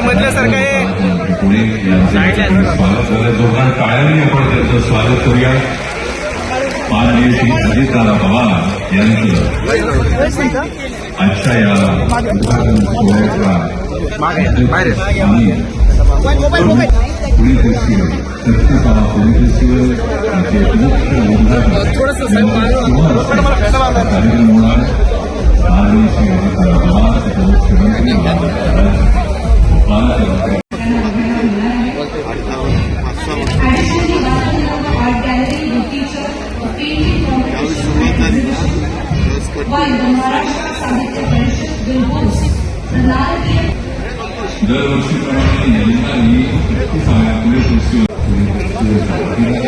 म्हटल्यासारखं आहे. महाराष्ट्र पुणे यांचे स्वागत झालं. जोरदार टाळ्यांनी आपण त्यांचं स्वागत करूया. माननीय श्री अजितदादा पवार यांचं. आजच्या या उद्घाटन सोहळ्याच्या पुणे फेस्टिवल सत्यकाला पुणे फेस्टिवल मुख्य उद्घाटन कार्यक्रम while the Maharashtra Sahitya Parishad will host Naradiya दरवर्षीप्रमाणे यंदाही पुणे फेस्टिवलच्या वतीने